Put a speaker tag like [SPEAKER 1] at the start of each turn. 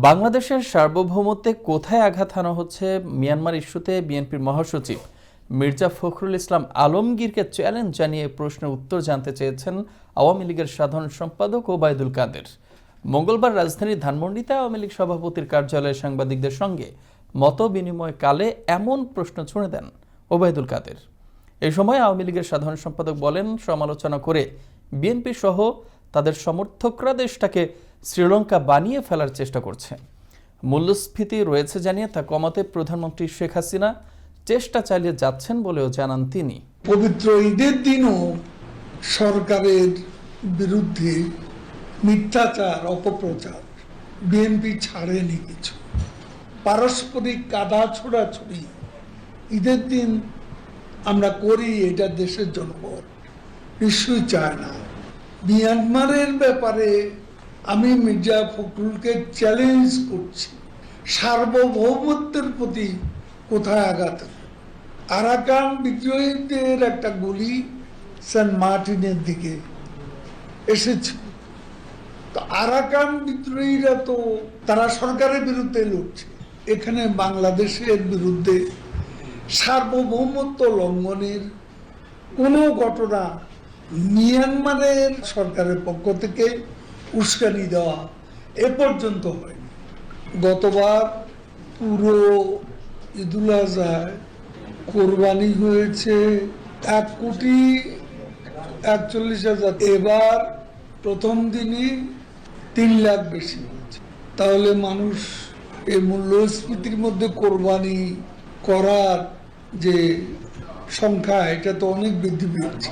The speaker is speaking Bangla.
[SPEAKER 1] বাংলাদেশের সার্বভৌমত্বে কোথায় আঘাত হানা হচ্ছে মিয়ানমার ইস্যুতে বিএনপির মহাসচিব? মির্জা ফখরুল ইসলাম আলমগীরকে চ্যালেঞ্জ জানিয়ে প্রশ্নের উত্তর জানতে চেয়েছেন আওয়ামী লীগের সাধারণ সম্পাদক ওবায়দুল কাদের। মঙ্গলবার রাজধানীর ধানমন্ডিতে আওয়ামী লীগ সভাপতির কার্যালয়ে সাংবাদিকদের সঙ্গে মত বিনিময় কালে এমন প্রশ্ন ছুঁড়ে দেন ওবায়দুল কাদের। এই সময় আওয়ামী লীগের সাধারণ সম্পাদক বলেন, সমালোচনা করে বিএনপি সহ তাদের সমর্থকরা দেশটাকে শ্রীলঙ্কা বানিয়ে ফেলার চেষ্টা করছে। মূল্যস্ফীতি রয়েছে জানিয়ে তা কমাতে প্রধানমন্ত্রী শেখ হাসিনা চেষ্টা চালিয়ে যাচ্ছেন বলেও জানান তিনি।
[SPEAKER 2] পবিত্র ঈদের দিনও সরকারের বিরুদ্ধে মিথ্যাচার, অপপ্রচার, বিএনপি ছাড়েনি কিছু। পারস্পরিক কাদা ছোড়াছুড়ি ঈদের দিন আমরা করি, এটা দেশের জনগণ নিশ্চয়ই চায় না। মিয়ানমারের ব্যাপারে আমি মির্জা ফখরুলকে চ্যালেঞ্জ করছি। সার্বভৌমত্বের প্রতি কোথায় আঘাত আরাকান বিদ্রোহীদের একটা গুলি সেন্ট মার্টিনের দিকে এসেছে। তো আরাকান বিদ্রোহীরা তো তারা সরকারের বিরুদ্ধে লড়ছে। এখানে বাংলাদেশের বিরুদ্ধে সার্বভৌমত্ব লঙ্ঘনের কোনো ঘটনা মিয়ানমারের সরকারের পক্ষ থেকে উস্কানি দেওয়া এ পর্যন্ত হয়নি। গতবার পুরো ঈদুল আজহায় কোরবানি হয়েছে এক কোটি একচল্লিশ হাজার। এবার প্রথম দিনই তিন লাখ বেশি হয়েছে। তাহলে মানুষ এই মূল্যস্ফীতির মধ্যে কোরবানি করার যে সংখ্যা, এটা তো অনেক বৃদ্ধি পেয়েছে।